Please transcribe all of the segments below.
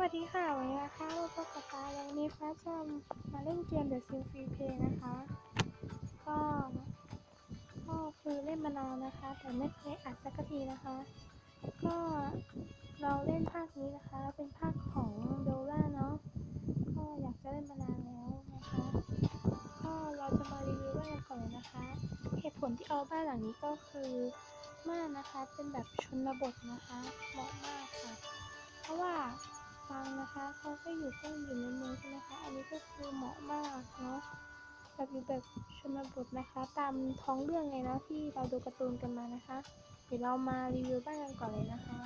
วัสดีค่ะ วันนี้นะคะเราพบกับฟ้าแล้ววันนี้ฟ้าจะมาเล่นเกม The Sims Free Play นะคะ ก็ก็คือเล่นมานานนะคะ แต่ไม่เคยอัดสักทีนะคะ ก็เราเล่นภาคนี้นะคะ เป็นภาคของเบลล่าเนาะก็อยากจะเล่นมานานแล้วนะคะ ก็เราจะมารีวิวบ้านกันก่อนเลยนะคะ เหตุผลที่เอาบ้านหลังนี้ก็คือม่านนะคะ เป็นแบบชนบทนะคะเหมาะมากค่ะ เพราะว่า ฟังนะคะเขาก็อยู่ก็อยู่ในเมืองใช่ไหมคะอันนี้ก็คือเหมาะมากเนาะแบบอยู่แบบชนบทนะคะ ตามท้องเรื่องเลยนะที่เราดูการ์ตูนกันมานะคะ เดี๋ยวเรามารีวิวบ้านกันก่อนเลยนะคะ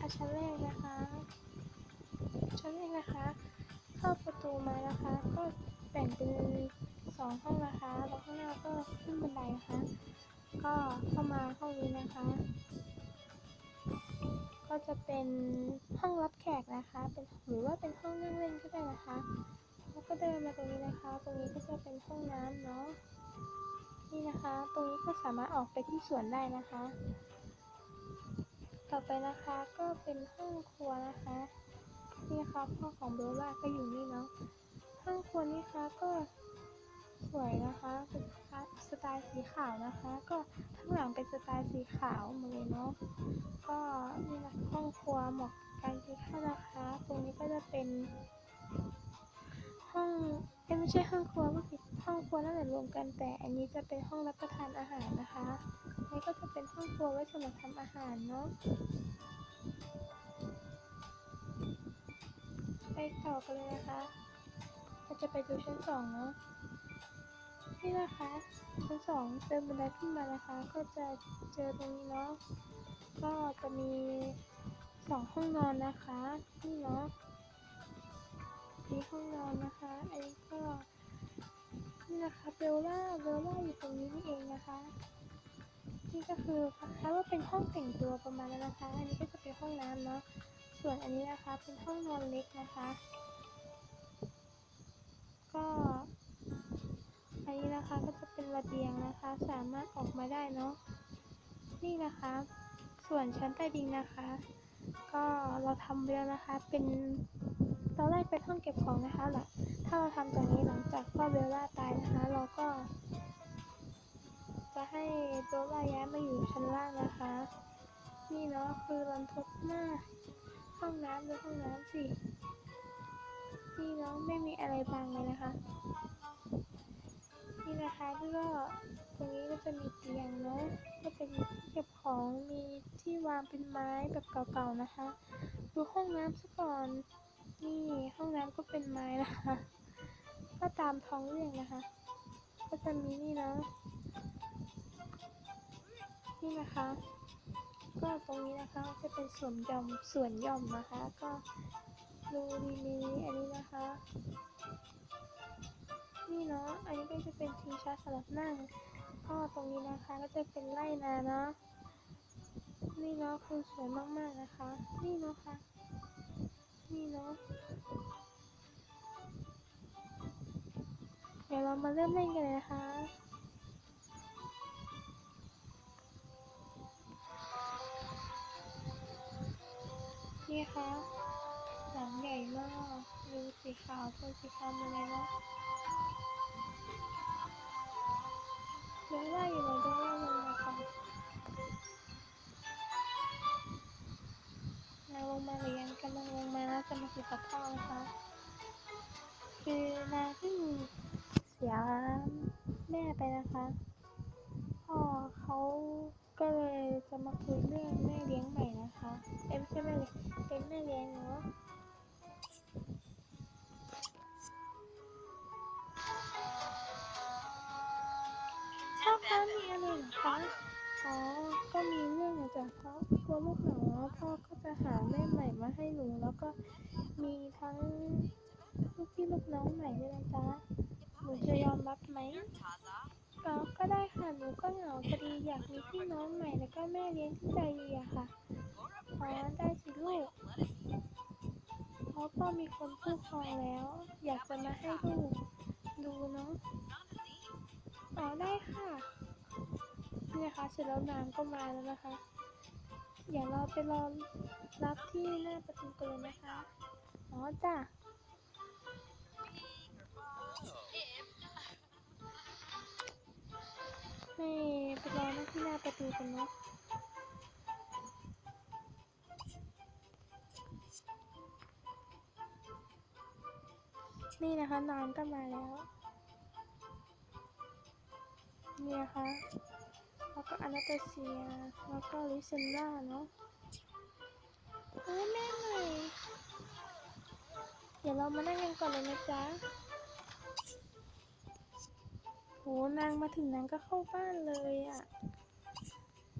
อะชั้นแรกนะคะชั้นแรกนะคะ เข้าประตูมานะคะ ก็แบ่งเป็นสองห้องนะคะ แล้วข้างหน้าก็ขึ้นบันไดนะคะ ก็เข้ามาห้องนี้นะคะ ก็จะเป็น ห้องรับแขกนะคะ เป็นหรือว่าเป็นห้องนั่งเล่นก็ได้นะคะ แล้วก็เดินมาตรงนี้นะคะ ตรงนี้ก็จะเป็นห้องน้ำเนาะ นี่นะคะ ตรงนี้ก็สามารถออกไปที่สวนได้นะคะ ต่อไปนะคะก็เป็นห้องครัวนะคะ นี่นะคะพ่อของเบลล่าก็อยู่นี่เนาะ ห้องครัวนี่คะก็สวยนะคะเป็นสไตล์สีขาวนะคะ ก็ทั้างหลังเป็นสไตล์สีขาวหมดเลยเนาะก็นี่นะห้องครัวเหมาะกับ การกินข้าวนะคะ ตรงนี้ก็จะเป็น ห้องเอ้ไม่ใช่ห้องครัวก็ผิดห้องครัวนั่นแหละรวมกันแต่ อันนี้จะเป็นห้องรับประทานอาหารนะคะนนี้ก็จะเป็นห้องครัวไว้สำหรับทำอาหารเนาะไปต่อกันเลยนะคะเราจะไปดูชั้นสองเนาะนี่นะคะชั้นสองเดินบันไดขึ้นมานะคะ ก็จะเจอตรงนี้เนาะก็จะมี สองห้องนอนนะคะนี่เนาะมีห้องนอนนะคะอันนี้ก็นี่นะคะเบลล่าเบลล่าอยู่ตรงนี้นี่เองนะคะนี่ก็คือคล้ายว่าเป็นห้องแต่งตัวประมาณนั้นนะคะ อันนี้ก็จะเป็นห้องน้ำเนาะส่วนอันนี้นะคะเป็นห้องนอนเล็กนะคะ ก็อันนี้นะคะก็จะเป็นระเบียงนะคะ สามารถออกมาได้เนาะนี่นะคะ ส่วนชั้นใต้ดินนะคะ ก็เราทำไปแล้วนะคะ เป็นตอนแรกเป็นห้องเก็บของนะคะหลังถ้าเราทำจากนี้หลังจากพ่อเบลล่าตายนะคะ เราก็ จะให้เบลล่าย้ายมาอยู่ชั้นล่างนะคะ นี่เนาะคือรันทดมาก ห้องน้ำดูห้องน้ำสิ นี่เนาะไม่มีอะไรบังเลยนะคะ นี่นะคะแล้วก็ตรงนี้ก็จะมีเตียงเนาะก็เป็นที่เก็บของมีที่วางเป็นไม้แบบเก่าๆนะคะดูห้องน้ำซะก่อนนี่ห้องน้ำก็เป็นไม้นะคะ ก็ตามท้องเรื่องนะคะ ก็จะมีนี่เนาะนี่นะคะ ก็ตรงนี้นะคะจะเป็นส่วนย่อมส่วนย่อมนะคะ ก็ดูดีๆอันนี้นะคะ นี่เนาะ อันนี้ก็จะเป็นทีชาร์จสำหรับนั่ง ก็ตรงนี้นะคะก็จะเป็นไร่นาเนาะ นี่เนาะคือสวยมากๆนะคะ นี่เนาะค่ะ นี่เนาะ เดี๋ยวเรามาเริ่มเล่นกันเลยนะคะนี่ค่ะหลังใหญ่มาก ดูสีขาวโทนสีขาวมาเลยเนาะ เดี๋ยวว่าอยู่ไหนเดี๋ยวว่าลงมาค่ะนางลงมาหรือยังกำลังลงมาแล้วจะมาคุยกับพ่อนะคะ คือนางเพิ่งเสียแม่ไปนะคะพ่อเขาก็เลยจะมาคุยเรื่องแม่เลี้ยงใหม่นะคะ เอ้ยไม่ใช่ กลัวลูกเหงแล้วพ่อก็จะหาแม่ใหม่มาให้หนูแล้วก็มีทั้งลูกพี่ลูกน้องใหม่ด้วยนะจ๊ะหนูจะยอมรับไหมอ๋อก็ได้ค่ะหนูก็เหงาพอดีอยากมีพี่น้องใหม่แล้วก็แม่เลี้ยงที่ใจดีอะค่ะอ๋อได้สิลูกเพราะพ่อมีคนคู่ครองแล้ว อยากจะมาให้ลูกดูเนาะอ๋อได้ค่ะนี่นะคะเสร็จแล้วน้ำก็มาแล้วนะคะ เดี๋ยวเราไปรอรับที่หน้าประตูกันเลยนะคะ อ๋อจ้ะให้ไปรอหน้าที่หน้าประตูกันเนาะนี่นะคะนานก็มาแล้ว นี่นะคะ แล้วก็อนาตาเซีย แล้วก็ลิเซนดาเนาะเฮ้ยแม่ใหม่เดี๋ยวเรามานั่งกันก่อนเลยนะจ๊ะโหนางมาถึงนางก็เข้าบ้านเลยอะ่ะ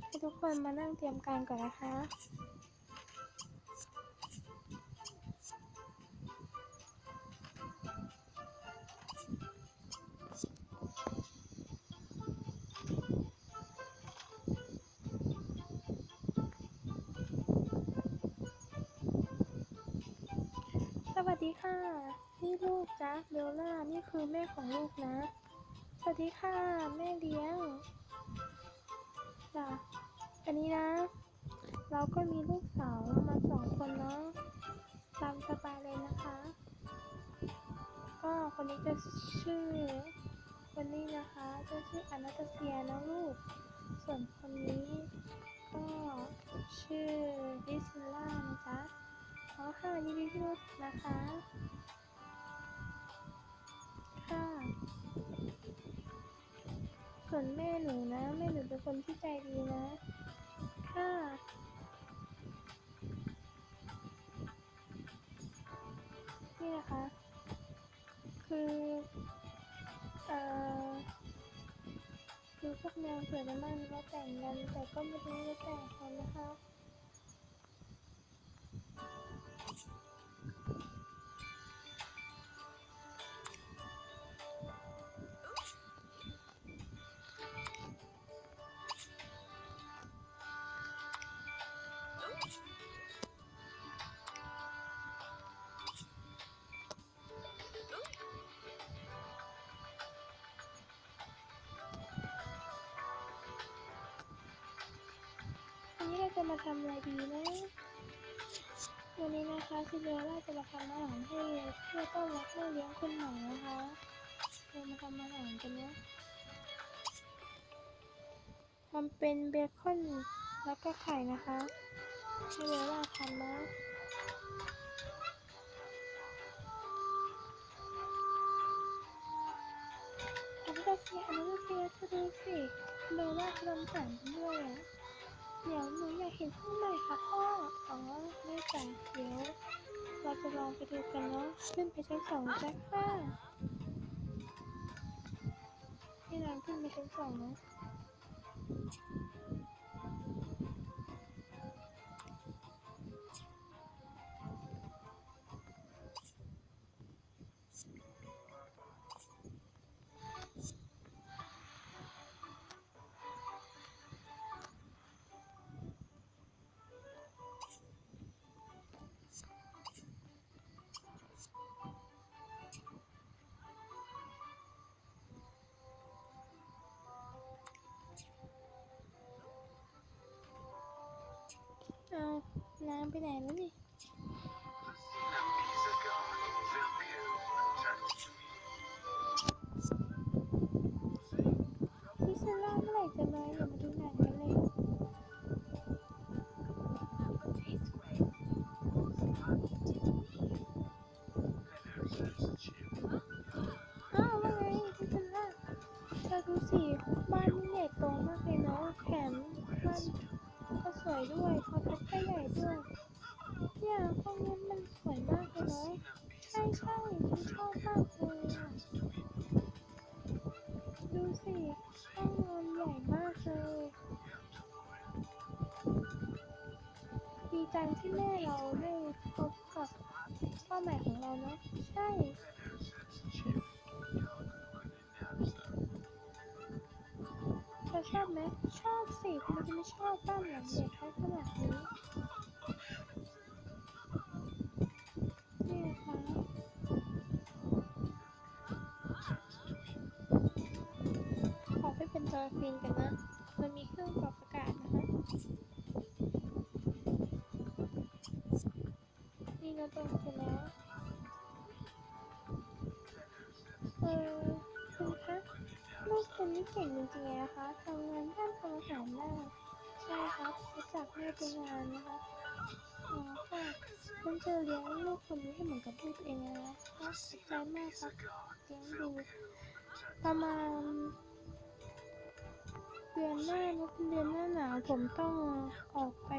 ให้ทุกคนมานั่งเตรียมการก่อนนะคะ ดีค่ะ นี่ลูกจ๊ะเบลล่า นี่คือแม่ของลูกนะ สวัสดีค่ะ แม่เลี้ยงจ้ะอันนี้นะ เราก็มีลูกสาวมาสองคนเนาะ ตามสบายเลยนะคะ ก็คนนี้จะชื่อคนนี้นะคะจะชื่ออนาตาเซียนะลูก ส่วนคนนี้ก็ชื่อ อ๋อค่ะยินดีที่รู้นะคะ ค่ะส่วนแม่หนูนะแม่หนูเป็นคนที่ใจดีนะ ค่ะนี่นะคะ คือเอ่อคือพวกนางเผื่อจะมั่นว่าแต่งกันแต่ก็ไม่รู้ว่าแต่งกันนะคะ นนี้เราจะมาทำอะไรดีนะ วันนี้นะคะซิเดอเรลล่าจะมาทำอาหารให้เพื่อต้อนรับแม่เลี้ยงคนใหม่นะคะเรามาทำอาหารกันนะทำเป็นเบคอนแล้วก็ไข่นะคะซิเดอเรลล่าทำนะอันนี้ก็เสียอันนี้ก็เสียเธอดูสิเดอเรลล่าทำอาหารด้วยอะ เดี๋ยวหนูอยากเห็นข้างในค่ะพ่อ อ๋อไม่จ้ะเดี๋ยวเราจะลองไปดูกันเนาะ ขึ้นไปชั้นสองจ้ะค่ะให้นางขึ้นไปชั้นสองนะ เอาน้ำไปไหนแล้วนี่พี่ซาร่าเมื่อไหร่จะมาอย่า ดีจังที่แม่เราได้พบกับเป้าหมายของเราเนาะใช่ เธอชอบไหมชอบสิทำไมจะไม่ชอบบ้านหลังใหญ่ขนาดนี้นี่นะคะขอไปเป็นจอฟินกันนะ มันมีเครื่องปรับอากาศนะคะ เราโดนไปแล้วเออคุณคะลูกคุณนี่เก่งจริงๆเลยนะคะทำงานบ้านทำอาหารได้ใช่ครับรู้จักแม่เป็นงานนะคะอ๋อค่ะฉันจะเลี้ยงลูกคนนี้ให้เหมือนกับลูกเองเลนะขอบใจมากครับเลี้ยงดูประมาณเดือนหน้านะเป็นเดือนหน้าหนาวผมต้องออกไป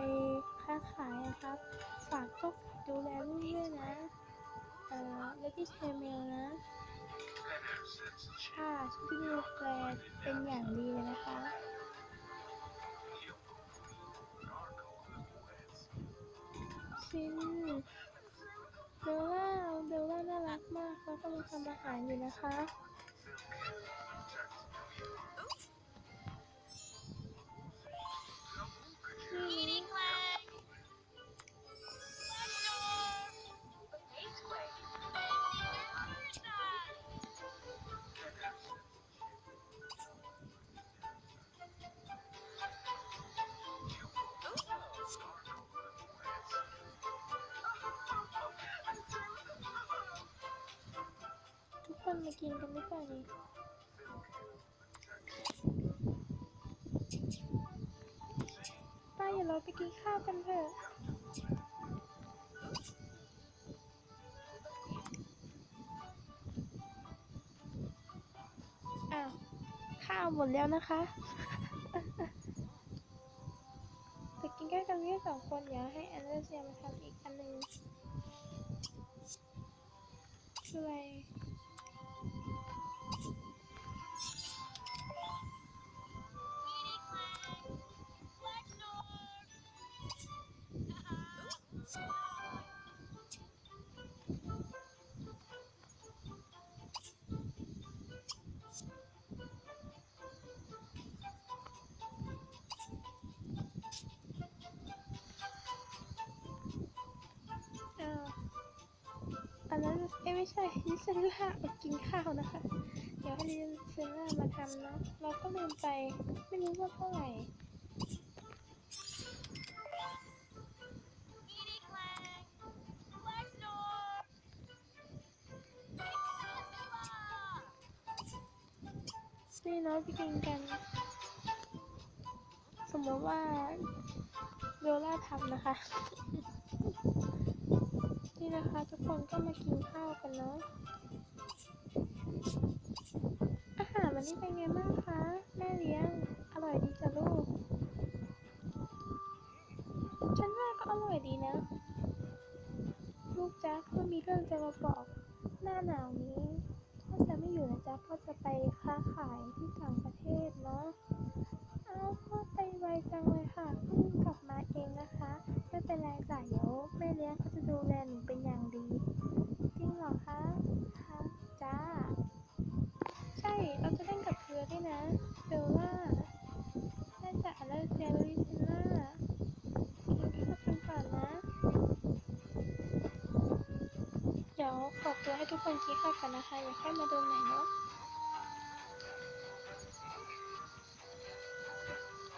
ค้าขายอะครับ ฝากก็ ดูแลลูกด้วยนะ เอ่อเลดี้เชมเมลนะ ค่ะฉันจะดูแลเป็นอย่างดีเลยนะคะซินเบลล่าเบลล่าน่ารักมากเขากำลังทำอาหารอยู่นะคะ มากินกันหรือเปล่านี่ป้าอย่าเราไปกินข้าวกันเถอะอ้าวข้าวหมดแล้วนะคะแต่กินแค่กันแค่สองคนเดี๋ยวให้แอนเดอร์เซียมาทำอีกอันหนึ่งคืออ อ้าวอันนั้นเอ้ไม่ใช่ลิเซนล่าไปกินข้าวนะคะ เดี๋ยวให้ลิเซนล่ามาทำเนาะเราก็ลืมไปไม่รู้ว่าเท่าไหร่ นี่เนาะไปกินกัน สมมติว่าเบลล่าทำนะคะ นี่นะคะทุกคนก็มากินข้าวกันเนาะอาหารวันนี้เป็นไงบ้างคะแม่เลี้ยง อร่อยดีจ้ะลูก ฉันว่าก็อร่อยดีนะ ลูกจ๊ะก็มีเรื่องจะมาบอก หน้าหนาวนี้ อยู่นะจ๊ะก็จะไปค้าขายที่ต่างประเทศเนาะ อ้าวพ่อไปไวจังเลยค่ะเพิ่งกลับมาเองนะคะ ไม่เป็นไรจ้ะเดี๋ยวแม่เลี้ยงเขาจะดูแลหนูเป็นอย่างดี จริงเหรอคะคะจ้า ใช่ เราจะเล่นกับเธอด้วยนะเบลล่าแม่จ๋าและเจลลิซิน่ากินข้าวกันก่อนนะ เดี๋ยวขอตัวให้ทุกคนกินข้ากันนะคะ อย่าค่อยมาดูใหม่เนาะ